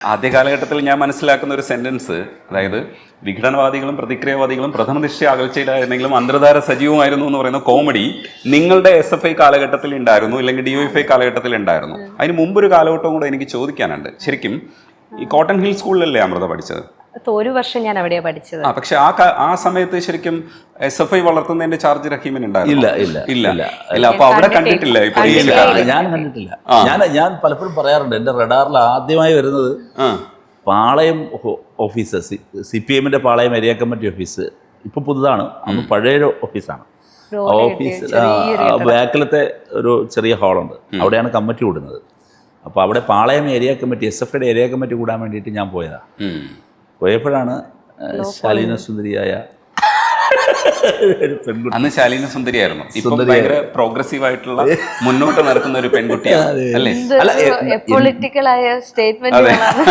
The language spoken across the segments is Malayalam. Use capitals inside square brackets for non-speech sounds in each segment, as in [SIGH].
ആദ്യ കാലഘട്ടത്തിൽ ഞാൻ മനസ്സിലാക്കുന്ന ഒരു സെന്റൻസ് അതായത് വിഘടനവാദികളും പ്രതിക്രിയവാദികളും പ്രഥമ ദൃഷ്ടി അകൽച്ചയിലായിരുന്നെങ്കിലും അന്തർധാര സജീവമായിരുന്നു എന്ന് പറയുന്ന കോമഡി നിങ്ങളുടെ എസ് എഫ് ഐ കാലഘട്ടത്തിൽ ഉണ്ടായിരുന്നു അല്ലെങ്കിൽ ഡി എഫ് ഐ കാലഘട്ടത്തിൽ ഉണ്ടായിരുന്നു. അതിന് മുമ്പൊരു കാലഘട്ടവും കൂടെ എനിക്ക് ചോദിക്കാനുണ്ട്. ശരിക്കും ഈ കോട്ടൺ ഹിൽ സ്കൂളിലല്ലേ അമൃത പഠിച്ചത്? ഒരു വർഷം ഞാൻ അവിടെയാ പഠിച്ചത്. ആ പക്ഷെ ആ ആ സമയത്ത് ശരിക്കും എസ് എഫ് ഐ വളർത്തുന്നതിന്റെ ചാർജ് റഹീമിന് ഇല്ല, ഇല്ല, ഇല്ല. ഇല്ല. ഇല്ല അപ്പൊ അവിടെ കണ്ടിട്ടില്ല ഇപ്പൊ ഞാൻ കണ്ടിട്ടില്ല. ഞാൻ ഞാൻ പലപ്പോഴും പറയാറുണ്ട് എന്റെ റഡാറിൽ ആദ്യമായി വരുന്നത് ആ. Palayam offices office C P എമ്മിന്റെ പാളയം ഏരിയ കമ്മിറ്റി ഓഫീസ്. ഇപ്പൊ പുതുതാണ് അന്ന് പഴയ ഓഫീസാണ്. ഓഫീസ് ആ, ബാക്കിലത്തെ ഒരു ചെറിയ ഹാളുണ്ട്. അവിടെയാണ് കമ്മിറ്റി കൂടുന്നത് അപ്പോൾ അവിടെ Palayam area committee S F ഐയുടെ ഏരിയ കമ്മിറ്റി കൂടാൻ വേണ്ടിയിട്ട് ഞാൻ പോയതാണ്. പോയപ്പോഴാണ് ശാലീന സുന്ദരിയായ അന്ന് ശാലീന സുന്ദരിയായിരുന്നു. ഇപ്പം. ഭയങ്കര പ്രോഗ്രസീവ് ആയിട്ടുള്ള മുന്നോട്ട് നടക്കുന്ന ഒരു പെൺകുട്ടിയാണ് [LAUGHS] അല്ലേ? അല്ല, എ- പൊളിറ്റിക്കൽ ആയ സ്റ്റേറ്റ്മെന്റുകളാണ്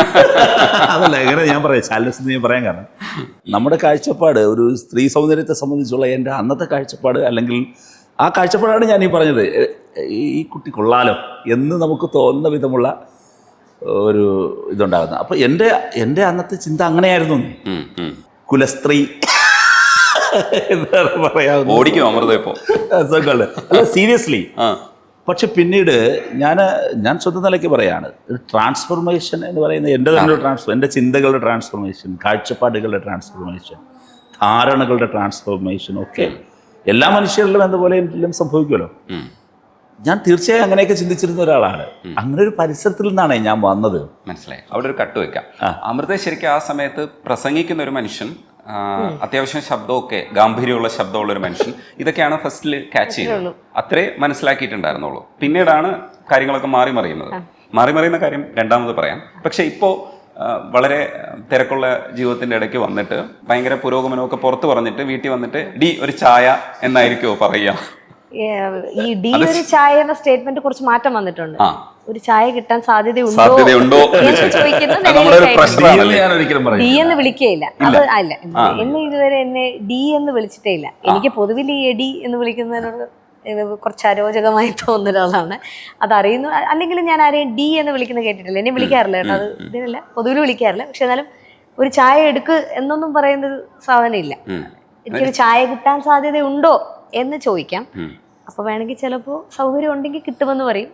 അതല്ല ഞാൻ പറയാം ശാലീന സുന്ദരി ഞാൻ പറയാൻ കാരണം നമ്മുടെ കാഴ്ചപ്പാട് ഒരു സ്ത്രീ സൗന്ദര്യത്തെ സംബന്ധിച്ചുള്ള എന്റെ അന്നത്തെ കാഴ്ചപ്പാട് അല്ലെങ്കിൽ ആ കാഴ്ചപ്പാടാണ് ഞാൻ ഈ പറഞ്ഞത് ഈ കുട്ടി കൊള്ളാലോ എന്ന് നമുക്ക് തോന്നുന്ന വിധമുള്ള ഒരു ഇതുണ്ടാകുന്നത് അപ്പോൾ എന്റെ എന്റെ അന്നത്തെ ചിന്ത അങ്ങനെയായിരുന്നു. കുലസ്ത്രീ എന്താണ് പറയാവുന്നത്. ഓടിക്കും അമൃത ഇപ്പോ. സുഖമല്ലേ? അല്ല സീരിയസ്ലി. പക്ഷെ പിന്നീട് ഞാൻ ഞാൻ സ്വന്തം നിലയ്ക്ക് പറയാണ്. ട്രാൻസ്ഫോർമേഷൻ എന്ന് പറയുന്നത് എന്റെ തന്നെ ട്രാൻസ്ഫോർ എന്റെ ചിന്തകളുടെ ട്രാൻസ്ഫോർമേഷൻ കാഴ്ചപ്പാടുകളുടെ ട്രാൻസ്ഫോർമേഷൻ ധാരണകളുടെ ട്രാൻസ്ഫോർമേഷൻ ഒക്കെ എല്ലാ മനുഷ്യരിലും എന്നപോലെ എന്തെങ്കിലും സംഭവിക്കുമല്ലോ. ഞാൻ തീർച്ചയായും അങ്ങനെയൊക്കെ ചിന്തിച്ചിരുന്ന ഒരാളാണ്. അങ്ങനെ ഒരു പരിസരത്തിൽ നിന്നാണ് ഞാൻ വന്നത്. മനസ്സിലായി. അവിടെ ഒരു കട്ട് വെക്കാം. അമൃത ശരിക്കും ആ സമയത്ത് പ്രസംഗിക്കുന്ന ഒരു മനുഷ്യൻ അത്യാവശ്യം ശബ്ദമൊക്കെ ഗാംഭീര്യമുള്ള ശബ്ദമുള്ള ഒരു മനുഷ്യൻ ഇതൊക്കെയാണ് ഫസ്റ്റിൽ ക്യാച്ച് ചെയ്യുന്നത്. അത്രേ മനസ്സിലാക്കിയിട്ടുണ്ടായിരുന്നുള്ളൂ. പിന്നീടാണ് കാര്യങ്ങളൊക്കെ മാറി മറിയുന്നത്. മാറി മറിയുന്ന കാര്യം രണ്ടാമത് പറയാം. പക്ഷെ ഇപ്പോൾ വളരെ തിരക്കുള്ള ജീവിതത്തിന്റെ ഇടയ്ക്ക് വന്നിട്ട് ഭയങ്കര പുരോഗമനമൊക്കെ പുറത്ത് പറഞ്ഞിട്ട് വീട്ടിൽ വന്നിട്ട് ഡി ഒരു ചായ എന്നായിരിക്കുമോ പറയുക. ഈ ഡി ഒരു ചായ എന്ന സ്റ്റേറ്റ്മെന്റ് കുറച്ച് മാറ്റം വന്നിട്ടുണ്ട്. ഒരു ചായ കിട്ടാൻ സാധ്യതയുണ്ടോ? ഡി എന്ന് വിളിക്കുകയില്ല അത് അല്ല. എന്നെ ഇതുവരെ എന്നെ ഡി എന്ന് വിളിച്ചിട്ടേ ഇല്ല. എനിക്ക് പൊതുവിൽ ഈ എഡി എന്ന് വിളിക്കുന്നതിനോട് കുറച്ച് അരോചകമായി തോന്നുന്ന ഒരാളാണ്. അതറിയുന്നു അല്ലെങ്കിൽ ഞാൻ ആരെയും ഡി എന്ന് വിളിക്കുന്നത് കേട്ടിട്ടില്ല. എന്നെ വിളിക്കാറില്ല കേട്ടോ. അത് ഇതിനല്ല. പൊതുവിൽ വിളിക്കാറില്ല. പക്ഷെ എന്നാലും ഒരു ചായ എടുക്ക് എന്നൊന്നും പറയുന്ന സാധനമില്ല. സാധനം ഇല്ല എനിക്കൊരു ചായ കിട്ടാൻ സാധ്യതയുണ്ടോ? എന്ന് ചോദിക്കാം. അപ്പൊ വേണമെങ്കിൽ ചിലപ്പോ സൗകര്യം ഉണ്ടെങ്കിൽ കിട്ടുമെന്ന് പറയും.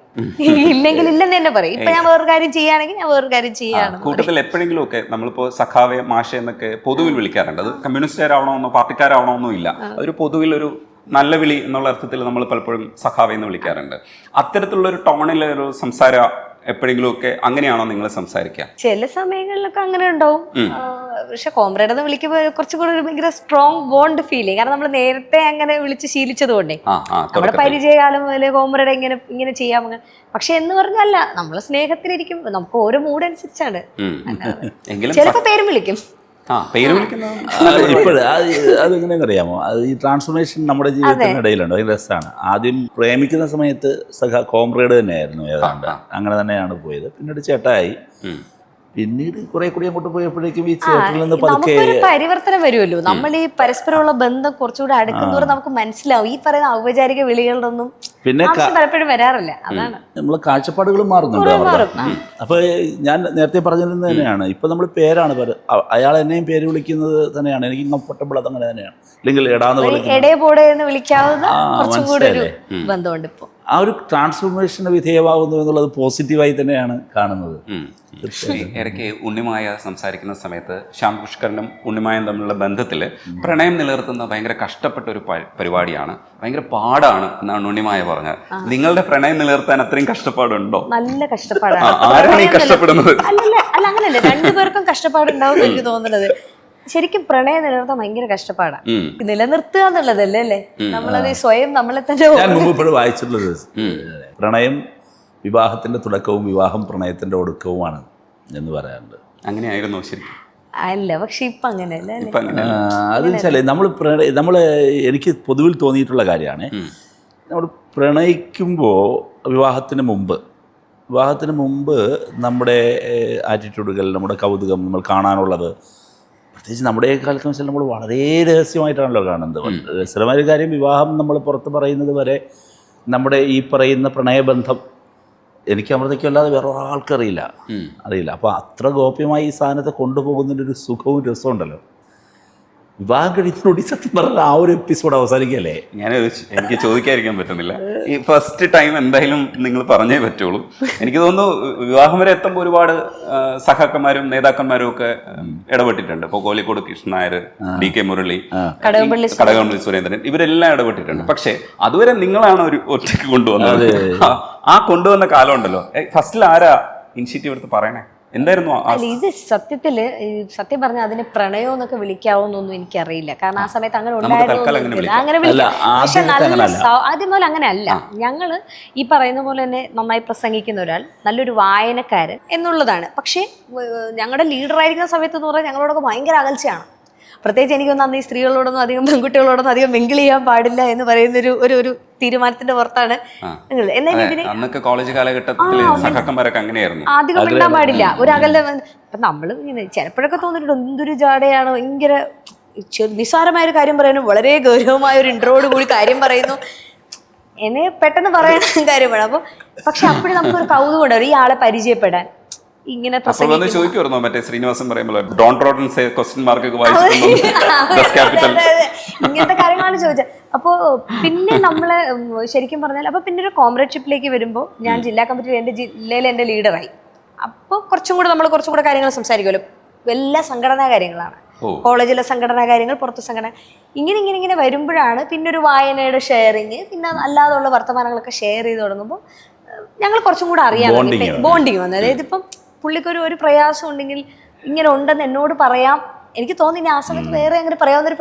ഇല്ലെങ്കിൽ ഇല്ലെന്ന് തന്നെ പറയും. ഇപ്പൊ ഞാൻ വേറൊരു കാര്യം ചെയ്യുകയാണെങ്കിൽ ഞാൻ വേറൊരു കാര്യം ചെയ്യാണ് കൂട്ടത്തിൽ എപ്പോഴെങ്കിലും ഒക്കെ നമ്മളിപ്പോ സഖാവെ മാഷ എന്നൊക്കെ പൊതുവിൽ വിളിക്കാറുണ്ട്. അത് കമ്മ്യൂണിസ്റ്റുകാരാവണമെന്നോ പാർട്ടിക്കാരാവണമെന്നോ ഇല്ല. അതൊരു പൊതുവിൽ ഒരു നല്ല വിളി എന്നുള്ള അർത്ഥത്തിൽ നമ്മൾ പലപ്പോഴും സഖാവെ എന്ന് വിളിക്കാറുണ്ട്. അത്തരത്തിലുള്ള ഒരു ടോണിലെ ഒരു സംസാരം എപ്പോഴെങ്കിലും ഒക്കെ അങ്ങനെയാണോ നിങ്ങൾ സംസാരിക്കുക? ചില സമയങ്ങളിലൊക്കെ അങ്ങനെ ഉണ്ടാവും. പക്ഷെ കോമ്രേഡ് എന്ന് വിളിക്കുമ്പോൾ കുറച്ചും കൂടെ ഒരു ഭയങ്കര സ്ട്രോങ് ബോണ്ട് ഫീലിംഗ് കാരണം നമ്മൾ നേരത്തെ അങ്ങനെ വിളിച്ച് ശീലിച്ചത് കൊണ്ടേ. നമ്മുടെ. പരിചയകാലം മുതൽ കോമ്രേഡ് ഇങ്ങനെ ഇങ്ങനെ ചെയ്യാം. പക്ഷെ എന്ന് പറഞ്ഞല്ല നമ്മൾ സ്നേഹത്തിലിരിക്കും. നമുക്ക് ഓരോ മൂഡ് അനുസരിച്ചാണ്. ഉം, ഉം. എങ്കിലും ചിലപ്പോ പേരും വിളിക്കും. ആ പേര് വിളിക്കുന്നത് ഇപ്പോഴും അതെങ്ങനെയാണെന്ന് അറിയാമോ അത് ഈ ട്രാൻസ്ഫോർമേഷൻ നമ്മുടെ ജീവിതത്തിനിടയിലുണ്ട്. ഭയങ്കര രസമാണ്. ആദ്യം പ്രേമിക്കുന്ന സമയത്ത് സഖ കോംറേഡ് തന്നെയായിരുന്നു ഏതാണ്ട്. അങ്ങനെ തന്നെയാണ് പോയത്. പിന്നീട് ചേട്ടായി. പിന്നീട് കുറെ കൂടി അങ്ങോട്ട് പോയപ്പോഴേക്കും ഈ തിയേറ്ററിൽ നിന്ന് പതുക്കെ പരിവർത്തനം വരുമല്ലോ. നമ്മൾ ഈ പരസ്പരമുള്ള ബന്ധം കുറച്ചുകൂടെ അടുക്കുന്നതോടെ നമുക്ക് മനസ്സിലാവും. ഈ പറയുന്ന ഔപചാരിക വിളികളുടെ ഒന്നും പിന്നെ പലപ്പോഴും വരാറില്ല. അതാണ്. നമ്മളെ കാഴ്ചപ്പാടുകൾ മാറുന്നുണ്ട്. അപ്പൊ ഞാൻ നേരത്തെ പറഞ്ഞിരുന്നത് തന്നെയാണ്. ഇപ്പൊ നമ്മൾ പേരാണ് അയാൾ എന്നെയും പേര് വിളിക്കുന്നത് തന്നെയാണ്. എനിക്ക് കംഫർട്ടബിൾ അതങ്ങനെ തന്നെയാണ്. അല്ലെങ്കിൽ എടാന്ന് വിളിക്കുന്നത്. എടേ പോടെ എന്ന് വിളിക്കാവുന്ന കുറച്ചും കൂടെ ഒരു? ബന്ധമുണ്ട് ഇപ്പൊ. ആ ഒരു ട്രാൻസ്ഫോർമേഷന് വിധേയമാകുന്നു എന്നുള്ളത് പോസിറ്റീവായി തന്നെയാണ് കാണുന്നത്. ഇടയ്ക്ക് ഉണ്ണിമായ സംസാരിക്കുന്ന സമയത്ത് ശ്യാം പുഷ്കരനും ഉണ്ണിമായും തമ്മിലുള്ള ബന്ധത്തിൽ പ്രണയം നിലനിർത്തുന്ന ഭയങ്കര കഷ്ടപ്പെട്ട ഒരു പരിപാടിയാണ്. ഭയങ്കര പാടാണ് എന്നാണ് ഉണ്ണിമായ പറഞ്ഞത്. നിങ്ങളുടെ പ്രണയം നിലനിർത്താൻ അത്രയും കഷ്ടപ്പാടുണ്ടോ? നല്ല കഷ്ടപ്പാടാണ്. ആരാണ് ഈ കഷ്ടപ്പെടുന്നത്? അല്ലല്ല അല്ല അങ്ങനല്ല രണ്ടുപേർക്കും കഷ്ടപ്പാടുണ്ടാവും എന്ന് എനിക്ക് തോന്നുന്നത്. ശരിക്കും പ്രണയം നിലനിർത്താൻ ഭയങ്കര കഷ്ടപ്പാടാണ്. നിലനിർത്തുക എന്നുള്ളതല്ലേ അല്ലേ? നമ്മളത് സ്വയം നമ്മളെ തന്നെ ഞാൻ മുമ്പ് ഇപ്പോഴും വായിച്ചിട്ടുള്ളത് പ്രണയം വിവാഹത്തിന്റെ തുടക്കവും വിവാഹം പ്രണയത്തിന്റെ ഒടുക്കവുമാണ് എന്ന് പറയാറുണ്ട്. അങ്ങനെയായിരുന്നു ശരിക്കും അല്ല പക്ഷെ ഇപ്പൊ അങ്ങനെയല്ല അത് വെച്ചാൽ നമ്മൾ പ്രണയ നമ്മൾ എനിക്ക് പൊതുവിൽ തോന്നിയിട്ടുള്ള കാര്യമാണ്. നമ്മൾ പ്രണയിക്കുമ്പോൾ വിവാഹത്തിന് മുമ്പ് വിവാഹത്തിന് മുമ്പ് നമ്മുടെ ആറ്റിറ്റ്യൂഡുകൾ നമ്മുടെ കൗതുകം നമ്മൾ കാണാനുള്ളത് പ്രത്യേകിച്ച് നമ്മുടെ കാലത്ത് വെച്ചാൽ നമ്മൾ വളരെ രഹസ്യമായിട്ടാണല്ലോ കാണുന്നത്. രഹസ്യമായ ഒരു കാര്യം വിവാഹം നമ്മൾ പുറത്ത് പറയുന്നത് വരെ നമ്മുടെ ഈ പറയുന്ന പ്രണയബന്ധം എനിക്ക് അമൃതയ്ക്കും അല്ലാതെ വേറെ ഒരാൾക്കറിയില്ല അറിയില്ല. അപ്പോൾ അത്ര ഗോപ്യമായി ഈ സാധനത്തെ കൊണ്ടുപോകുന്നതിന്റെ ഒരു സുഖവും രസവും ഉണ്ടല്ലോ വിവാഹം കഴിക്കുന്നതോടി സത്യം പറഞ്ഞ ആ ഒരു എപ്പിസോഡ് അവസാനിക്കല്ലേ ഞാൻ എനിക്ക് ചോദിക്കാതിരിക്കാൻ പറ്റുന്നില്ല. ഈ ഫസ്റ്റ് ടൈം എന്തായാലും നിങ്ങൾ പറഞ്ഞേ പറ്റുള്ളൂ. എനിക്ക് തോന്നുന്നു വിവാഹം വരെ എത്തുമ്പോൾ ഒരുപാട് സഹാക്കന്മാരും നേതാക്കന്മാരും ഒക്കെ ഇടപെട്ടിട്ടുണ്ട്. ഇപ്പോൾ കോലിക്കോട് കൃഷ്ണൻ നായർ ഡി കെ മുരളി കടകംപള്ളി സുരേന്ദ്രൻ. ഇവരെല്ലാം ഇടപെട്ടിട്ടുണ്ട്. പക്ഷേ അതുവരെ നിങ്ങളാണ് ഒരു ഒറ്റയ്ക്ക് കൊണ്ടുവന്നത്. ആ, ആ കൊണ്ടുവന്ന കാലം ഉണ്ടല്ലോ. ഫസ്റ്റിൽ ആരാ ഇനിഷ്യേറ്റീവ് എടുത്ത് പറയണേ? എന്തായിരുന്നു അല്ല ഇത് സത്യത്തിൽ ഈ സത്യം പറഞ്ഞ അതിന് പ്രണയം എന്നൊക്കെ വിളിക്കാവോന്നൊന്നും എനിക്കറിയില്ല. കാരണം ആ സമയത്ത് അങ്ങനെ ഉണ്ടായിരുന്നു അങ്ങനെ പക്ഷെ നല്ല ആദ്യം പോലെ അങ്ങനെ അല്ല ഞങ്ങൾ ഈ പറയുന്ന പോലെ തന്നെ നന്നായി പ്രസംഗിക്കുന്ന ഒരാൾ നല്ലൊരു വായനക്കാരൻ എന്നുള്ളതാണ്. പക്ഷേ ഞങ്ങളുടെ ലീഡർ ആയിരിക്കുന്ന സമയത്ത് എന്ന് പറഞ്ഞാൽ ഞങ്ങളോടൊക്കെ ഭയങ്കര അകൽച്ചയാണ്. പ്രത്യേകിച്ച് എനിക്കൊന്നും അന്ന് ഈ സ്ത്രീകളോടൊന്നും അധികം പെൺകുട്ടികളോടൊന്നും അധികം മിങ്കിൾ ചെയ്യാൻ പാടില്ല എന്ന് പറയുന്ന ഒരു ഒരു ഒരു തീരുമാനത്തിന്റെ പുറത്താണ് അന്നൊക്കെ കോളേജ് കാലഘട്ടത്തിൽ സഖാക്കന്മാരൊക്കെ അങ്ങനെയായിരുന്നു. അധികം മിണ്ടാൻ പാടില്ല. ഒരു അകല അപ്പൊ നമ്മൾ ഇങ്ങനെ ചിലപ്പോഴൊക്കെ തോന്നിയിട്ടുണ്ട്. എന്തൊരു ജാടയാണ്. ഭയങ്കര നിസ്സാരമായ ഒരു കാര്യം പറയുന്നു വളരെ ഗൗരവമായ ഒരു ഇൻട്രോട് കൂടി കാര്യം പറയുന്നു. എന്നെ പെട്ടെന്ന് പറയുന്ന കാര്യമാണ്. അപ്പൊ പക്ഷെ അപ്പോഴും നമുക്കൊരു കൗതുകം ഉണ്ടാവും ഈ ആളെ പരിചയപ്പെടാൻ. ഇങ്ങനെ ചോദിക്കുമായിരുന്നോ മറ്റേ ശ്രീനിവാസൻ പറയുമ്പോൾ ഡോൺ ക്വസ്റ്റ്യൻ മാർക്ക്. ഇങ്ങനത്തെ കാര്യങ്ങളാണ് ചോദിച്ചത്. അപ്പോ പിന്നെ നമ്മൾ ശരിക്കും പറഞ്ഞാൽ അപ്പൊ പിന്നെ ഒരു കോമ്രേഡ്ഷിപ്പിലേക്ക് വരുമ്പോൾ ഞാൻ ജില്ലാ കമ്മിറ്റിയിൽ എന്റെ ജില്ലയിൽ എന്റെ ലീഡറായി അപ്പോൾ കുറച്ചും കൂടെ നമ്മൾ കുറച്ചും കൂടെ കാര്യങ്ങൾ സംസാരിക്കുമല്ലോ. എല്ലാ സംഘടനാ കാര്യങ്ങളാണ്. കോളേജിലെ സംഘടനാ കാര്യങ്ങൾ പുറത്ത് സംഘടന. ഇങ്ങനെ ഇങ്ങനെ ഇങ്ങനെ വരുമ്പോഴാണ് പിന്നെ ഒരു വായനയുടെ ഷെയറിങ് പിന്നെ അല്ലാതുള്ള വർത്തമാനങ്ങളൊക്കെ ഷെയർ ചെയ്ത് തുടങ്ങുമ്പോൾ ഞങ്ങൾ കുറച്ചും കൂടെ അറിയാൻ. ബോണ്ടിങ് വന്നു. അതായത് ഇപ്പം പുള്ളിക്കൊരു ഒരു പ്രയാസം ഉണ്ടെങ്കിൽ ഇങ്ങനെ ഉണ്ടെന്ന് എന്നോട് പറയാം. എനിക്ക് തോന്നി ഇനി ആ സമയത്ത് വേറെ അങ്ങനെ പറയാവുന്ന ഒരു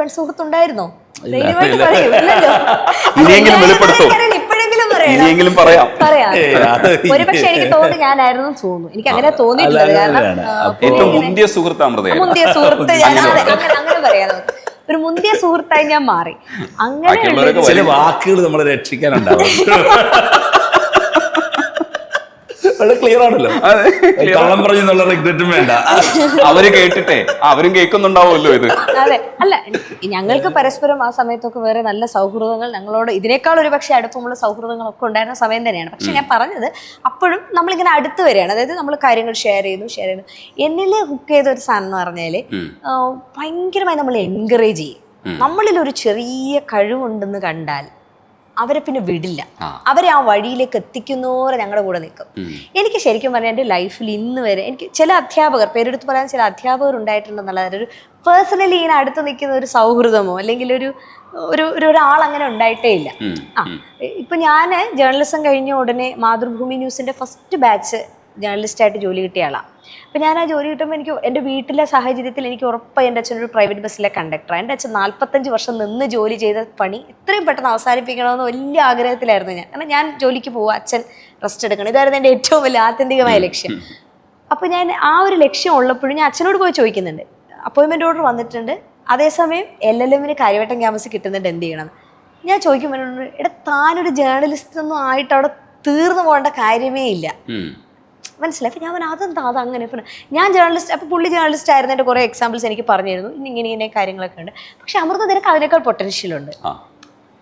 വെളിപ്പെടുത്തൂ. എനിക്കറിയില്ല, ഇപ്പോഴെങ്കിലും പറയാം. പറയാം. ഏയ്, അത് ഒരു പക്ഷെ എനിക്ക് തോന്നുന്നു ഞാനായിരുന്നു തോന്നുന്നു. എനിക്ക് അങ്ങനെ തോന്നിയിട്ടില്ല. കാരണം മുന്തിയ സുഹൃത്ത് മുന്തിയ സുഹൃത്ത് ഞാൻ അങ്ങനെ അങ്ങനെ പറയാം. ഒരു മുന്തിയ സുഹൃത്തായി ഞാൻ മാറി. അങ്ങനെ ചില വാക്കുകൾ നമ്മളെ രക്ഷിക്കാനുണ്ടാവും. [LAUGHS] വളരെ ക്ലിയർ ആണല്ലോ. കള്ളം പറഞ്ഞെന്നുള്ള റിഗ്രറ്റും വേണ്ട. അവർ കേട്ടിട്ടെ അവരും കേൾക്കുന്നുണ്ടാവുമല്ലോ ഇത്. അതെ അല്ല ഞങ്ങൾക്ക് പരസ്പരം ആ സമയത്തൊക്കെ വേറെ നല്ല സൗഹൃദങ്ങൾ ഞങ്ങളോട് ഇതിനേക്കാൾ ഒരു പക്ഷേ അടുപ്പമുള്ള സൗഹൃദങ്ങളൊക്കെ ഉണ്ടായിരുന്ന സമയം തന്നെയാണ്. പക്ഷെ ഞാൻ പറഞ്ഞത് അപ്പോഴും നമ്മളിങ്ങനെ അടുത്ത് വരികയാണ്. അതായത് നമ്മൾ കാര്യങ്ങൾ ഷെയർ ചെയ്യുന്നു ഷെയർ ചെയ്യുന്നു. എന്നിൽ ഹുക്ക് ചെയ്ത ഒരു സാധനം എന്ന് പറഞ്ഞാൽ ഭയങ്കരമായി നമ്മൾ എൻകറേജ് ചെയ്യും. നമ്മളിൽ ഒരു ചെറിയ കഴിവുണ്ടെന്ന് കണ്ടാൽ അവരെ പിന്നെ വിടില്ല. അവരെ ആ വഴിയിലേക്ക് എത്തിക്കുന്നവരെ ഞങ്ങളുടെ കൂടെ നിൽക്കും. എനിക്ക് ശരിക്കും പറഞ്ഞാൽ എന്റെ ലൈഫിൽ ഇന്ന് വരെ എനിക്ക് ചില അധ്യാപകർ പേരെടുത്ത് പറയാൻ ചില അധ്യാപകർ ഉണ്ടായിട്ടുണ്ടെന്നുള്ളത് ഒരു പേഴ്സണലി ഇങ്ങനെ അടുത്ത് നിൽക്കുന്ന ഒരു സൗഹൃദമോ അല്ലെങ്കിൽ ഒരു ഒരു ഒരു ഒരാൾ അങ്ങനെ ഉണ്ടായിട്ടേ ഇല്ല. ആ ഇപ്പം ഞാൻ ജേർണലിസം കഴിഞ്ഞ ഉടനെ മാതൃഭൂമി ന്യൂസിന്റെ ഫസ്റ്റ് ബാച്ച് ജേർണലിസ്റ്റായിട്ട് ജോലി കിട്ടിയ ആളാണ് അപ്പം ഞാൻ ആ ജോലി കിട്ടുമ്പോൾ എനിക്ക് എന്റെ വീട്ടിലെ സാഹചര്യത്തിൽ എനിക്ക് ഉറപ്പായി എന്റെ അച്ഛൻ ഒരു പ്രൈവറ്റ് ബസ്സിലെ കണ്ടക്ടറാണ് എന്റെ അച്ഛൻ നാൽപ്പത്തഞ്ച് വർഷം നിന്ന് ജോലി ചെയ്ത പണി ഇത്രയും പെട്ടെന്ന് അവസാനിപ്പിക്കണമെന്ന് വലിയ ആഗ്രഹത്തിലായിരുന്നു ഞാൻ. കാരണം ഞാൻ ജോലിക്ക് പോവുക അച്ഛൻ റെസ്റ്റ് എടുക്കണം. ഇതായിരുന്നു എന്റെ ഏറ്റവും വലിയ ആത്യന്തികമായ ലക്ഷ്യം. അപ്പോൾ ഞാൻ ആ ഒരു ലക്ഷ്യം ഉള്ളപ്പോഴും ഞാൻ അച്ഛനോട് പോയി ചോദിക്കുന്നുണ്ട്. അപ്പോയിൻമെന്റ് ഓർഡർ വന്നിട്ടുണ്ട്. അതേസമയം എൽ എൽ എമ്മിന് കാര്യവട്ടം ക്യാമ്പസ് കിട്ടുന്നുണ്ട് എന്ത് ചെയ്യണം? ഞാൻ ചോദിക്കുമ്പോൾ എടാ താനൊരു ജേർണലിസ്റ്റ് ഒന്നും ആയിട്ട് അവിടെ തീർന്നു പോകേണ്ട കാര്യമേ ഇല്ല. മനസ്സിലായി. അപ്പം ഞാൻ പറഞ്ഞു അതെന്താ അത് അങ്ങനെ ഞാൻ ജേർണലിസ്റ്റ് അപ്പോൾ പുള്ളി ജേർണലിസ്റ്റ് ആയിരുന്നു എന്റെ കുറേ എക്സാമ്പിൾസ് എനിക്ക് പറഞ്ഞു തരുന്നു ഇനി ഇങ്ങനെ ഇങ്ങനെ കാര്യങ്ങളൊക്കെ ഉണ്ട്. പക്ഷെ അമൃത നിനക്ക് അതിനേക്കാൾ പൊട്ടൻഷ്യൽ ഉണ്ട്. ആ.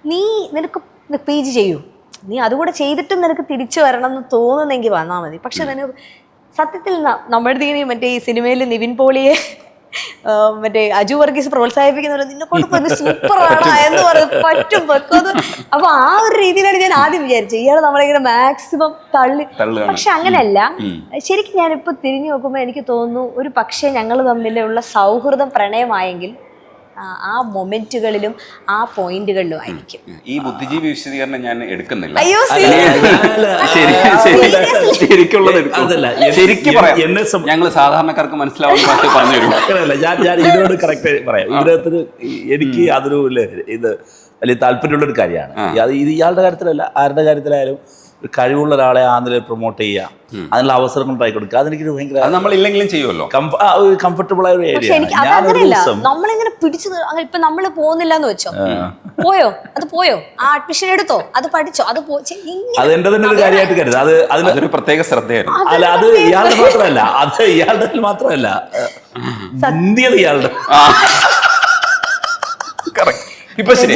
നീ നിനക്ക് പി ജി ചെയ്യൂ. നീ അതുകൂടെ ചെയ്തിട്ടും നിനക്ക് തിരിച്ചു വരണം എന്ന് തോന്നുന്നെങ്കിൽ വന്നാൽ മതി. പക്ഷെ നിനക്ക് സത്യത്തിൽ നമ്മുടെ മറ്റേ ഈ സിനിമയിൽ നിവിൻ പോളിയെ മറ്റേ അജു വർഗീസ് പ്രോത്സാഹിപ്പിക്കുന്നവരെ നിന്നെ കൊണ്ട് സൂപ്പർ സൂപ്പറാണ് എന്ന് പറഞ്ഞ് പറ്റും. വെക്കും അപ്പൊ ആ ഒരു രീതിയിലാണ് ഞാൻ ആദ്യം വിചാരിച്ചത്. ഇയാൾ നമ്മളിങ്ങനെ മാക്സിമം തള്ളി പക്ഷെ അങ്ങനെയല്ല. ശരിക്കും ഞാനിപ്പോ തിരിഞ്ഞു നോക്കുമ്പോൾ എനിക്ക് തോന്നുന്നു ഒരു പക്ഷേ ഞങ്ങൾ തമ്മിലുള്ള സൗഹൃദം പ്രണയമായെങ്കിൽ ആ, ആ മൊമെന്റുകളിലും ആ പോയിന്റുകളിലും ആയിരിക്കും. ഈ ബുദ്ധിജീവി വിശദീകരണം ഞാൻ എടുക്കുന്നില്ല. അയ്യോ ശരി ശരി. ശരിക്കുള്ളത് എടുക്കും. അതല്ല, എ- പറയാം. ഞങ്ങൾ സാധാരണക്കാർക്ക് മനസ്സിലാവുന്ന പറഞ്ഞു ഞാൻ ഞാൻ ഇതിനോട് കറക്റ്റ് പറയാം. ഇതിനകത്ത് എനിക്ക് അതൊരു ഇത് വലിയ താല്പര്യമുള്ള ഒരു കാര്യമാണ് അത് ഇത് ഇയാളുടെ കാര്യത്തിലല്ല ആരുടെ കാര്യത്തിലായാലും ഒരു കഴിവുള്ള ഒരാളെ ആ നിലയിൽ പ്രൊമോട്ട് ചെയ്യുക. അതിനുള്ള അവസരങ്ങൾ ഉണ്ടാക്കി കൊടുക്കുക. അതെനിക്ക് ഭയങ്കര നമ്മളില്ലെങ്കിലും നമ്മൾ ഇല്ലെങ്കിലും ചെയ്യുമല്ലോ. കംഫർട്ടബിൾ ആയ ഒരു പക്ഷെ ഏരിയ എനിക്ക് അതങ്ങനെയല്ല ദിവസം നമ്മളിങ്ങനെ പിടിച്ചു ഇപ്പൊ നമ്മൾ പോകുന്നില്ല എന്ന് വെച്ചോ പോയോ? അത് പോയോ? ആ അഡ്മിഷൻ എടുത്തോ? അത് പഠിച്ചോ? അത് പോ ചെ- അത് എന്റെ തന്നെ ഒരു കാര്യമായിട്ട് കരുത് അത് അതിനൊരു പ്രത്യേക ശ്രദ്ധയായിരുന്നു. അല്ല അത് ഇയാളുടെ മാത്രമല്ല. അത് ഇയാളുടെ മാത്രമല്ല. മുന്തിയത് ഇയാളുടെ. കറക്റ്റ് ഇപ്പൊ ശരി.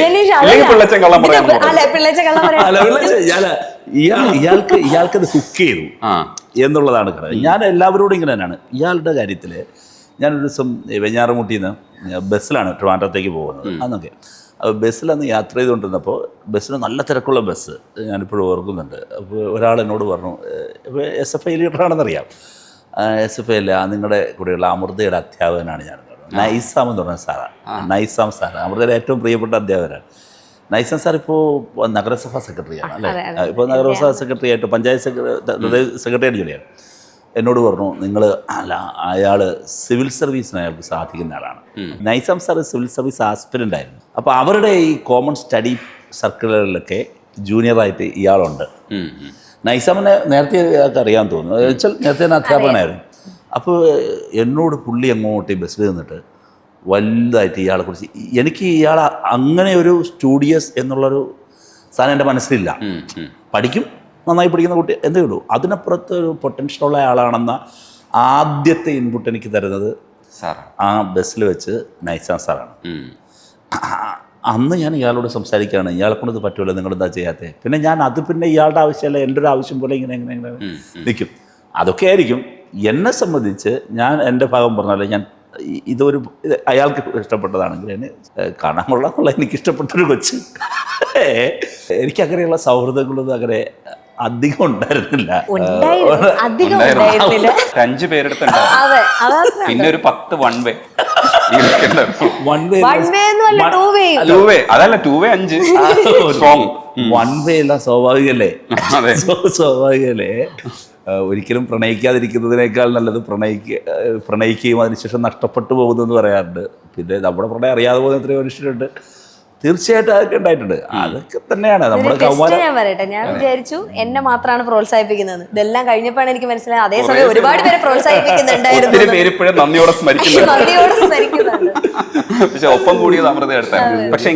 പിള്ളച്ചൻ കള്ളം പറയാൻ ഇത് അല്ല പിള്ളച്ചൻ കള്ളം പറയാൻ ഇയാൾ ഇയാൾക്ക് ഇയാൾക്കത് ഹുക്ക് ചെയ്തു എന്നുള്ളതാണ് കാര്യം ഞാൻ എല്ലാവരോടും ഇങ്ങനെ തന്നെയാണ്. ഇയാളുടെ കാര്യത്തിൽ ഞാനൊരു ദിവസം വെഞ്ഞാറമുട്ടിയിൽ നിന്ന് ബസ്സിലാണ് ട്രിവാൻഡ്രത്തേക്ക് പോകുന്നത്. അന്നൊക്കെ. അപ്പോൾ ബസ്സിൽ അന്ന് യാത്ര ചെയ്തുകൊണ്ടിരുന്നപ്പോൾ ബസ്സിന് നല്ല തിരക്കുള്ള ബസ് ഞാനിപ്പോഴും ഓർക്കുന്നുണ്ട്. അപ്പോൾ ഒരാൾ എന്നോട് പറഞ്ഞു ഇപ്പോൾ എസ് എഫ് ഐ ലീഡറാണെന്നറിയാം. എസ് എഫ് ഐ അല്ല നിങ്ങളുടെ കൂടെയുള്ള അമൃതയുടെ അധ്യാപകനാണ് ഞാൻ നൈസാം എന്ന് പറഞ്ഞ സാറാണ് നൈസാം സാർ അമൃതയുടെ ഏറ്റവും പ്രിയപ്പെട്ട അധ്യാപകനാണ്. നൈസാം സാർ ഇപ്പോൾ നഗരസഭാ സെക്രട്ടറിയാണ് അല്ലേ? ഇപ്പോൾ നഗരസഭാ സെക്രട്ടറി ആയിട്ട് പഞ്ചായത്ത് സെക്രട്ടറി സെക്രട്ടറി ആയിട്ട് ജോലിയാണ് എന്നോട് പറഞ്ഞു നിങ്ങൾ അല്ല അയാൾ സിവിൽ സർവീസിന് അയാൾക്ക് സാധിക്കുന്ന ആളാണ്. Naisam sir civil service aspirant ആയിരുന്നു. അപ്പോൾ അവരുടെ ഈ കോമൺ സ്റ്റഡി സർക്കിളുകളിലൊക്കെ ജൂനിയറായിട്ട് ഇയാളുണ്ട്. നൈസാമിനെ നേരത്തെ ഇയാൾക്ക് അറിയാൻ തോന്നുന്നു. വെച്ചാൽ നേരത്തെ തന്നെ അധ്യാപകനായിരുന്നു. അപ്പോൾ എന്നോട് പുള്ളി അങ്ങോട്ട് ഈ ബസ്സിൽ നിന്നിട്ട് വലുതായിട്ട് ഇയാളെ കുറിച്ച്. എനിക്ക് ഇയാൾ അങ്ങനെ ഒരു സ്റ്റുഡിയസ് എന്നുള്ളൊരു സാധനം എന്റെ മനസ്സിലില്ല. പഠിക്കും നന്നായി പഠിക്കുന്ന കുട്ടി എന്തേ ഉള്ളൂ. അതിനപ്പുറത്ത് ഒരു പൊട്ടൻഷ്യൽ ഉള്ള ആളാണെന്ന ആദ്യത്തെ ഇൻപുട്ട് എനിക്ക് തരുന്നത് സാറാ. ആ ബസ്സിൽ വെച്ച് നൈസാൻ സാറാണ്. അന്ന് ഞാൻ ഇയാളോട് സംസാരിക്കുകയാണ് ഇയാളെ കൊണ്ട് ഇത് പറ്റുമല്ലോ നിങ്ങൾ എന്താ ചെയ്യാത്തത് പിന്നെ ഞാൻ അത് പിന്നെ ഇയാളുടെ ആവശ്യമല്ല എന്റെ ഒരു ആവശ്യം പോലെ ഇങ്ങനെ ഇങ്ങനെ ഇങ്ങനെ നിൽക്കും അതൊക്കെ ആയിരിക്കും. എന്നെ സംബന്ധിച്ച് ഞാൻ എന്റെ ഭാഗം പറഞ്ഞാലേ ഞാൻ ഇതൊരു അയാൾക്ക് ഇഷ്ടപ്പെട്ടതാണെങ്കിൽ എന്നെ കാണാൻ കൊള്ളാന്നുള്ള എനിക്ക് ഇഷ്ടപ്പെട്ടൊരു കൊച്ച്. എനിക്ക് അങ്ങനെയുള്ള സൗഹൃദങ്ങളൊന്നും അങ്ങനെ അധികം ഉണ്ടായിരുന്നില്ല. ഉണ്ടായിരുന്നു. അധികം അഞ്ച് പേരെടുത്തുണ്ടായിരുന്നു അതെ. പിന്നെ ഒരു പത്ത് one way one way one way ഒന്നും അല്ല ടൂ വേ അതല്ല ടൂ വേ അഞ്ച്. സ്ട്രോങ് വൺ വേ എല്ലാം സ്വാഭാവികല്ലേ? അതെ. സ്വാഭാവികല്ലേ? ഒരിക്കലും പ്രണയിക്കാതിരിക്കുന്നതിനേക്കാൾ നല്ലത് പ്രണയിക്ക പ്രണയിക്കുകയും അതിനുശേഷം നഷ്ടപ്പെട്ടു പോകുന്നതെന്ന് പറയാറുണ്ട്. പിന്നെ നമ്മുടെ പ്രണയം അറിയാതെ പോകുന്ന എത്രയോ മനുഷ്യരുണ്ട്. തീർച്ചയായിട്ടും അതൊക്കെ ഉണ്ടായിട്ടുണ്ട്. അതൊക്കെ തന്നെയാണ്. നമ്മുടെ കൗമാരം ഞാൻ പറയട്ടെ. ഞാൻ വിചാരിച്ചു എന്നെ മാത്രമാണ് പ്രോത്സാഹിപ്പിക്കുന്നത് ഇതെല്ലാം കഴിഞ്ഞപ്പോഴാണ് എനിക്ക് മനസ്സിലായത് അതേസമയം ഒരുപാട് പേരെ പ്രോത്സാഹിപ്പിക്കുന്നുണ്ടായിരുന്നു നന്ദിയോടെ സ്മരിക്കുന്നുണ്ട്. പക്ഷെ ഒപ്പം കൂടിയത് അമൃത എടുത്തായിരുന്നു പക്ഷെ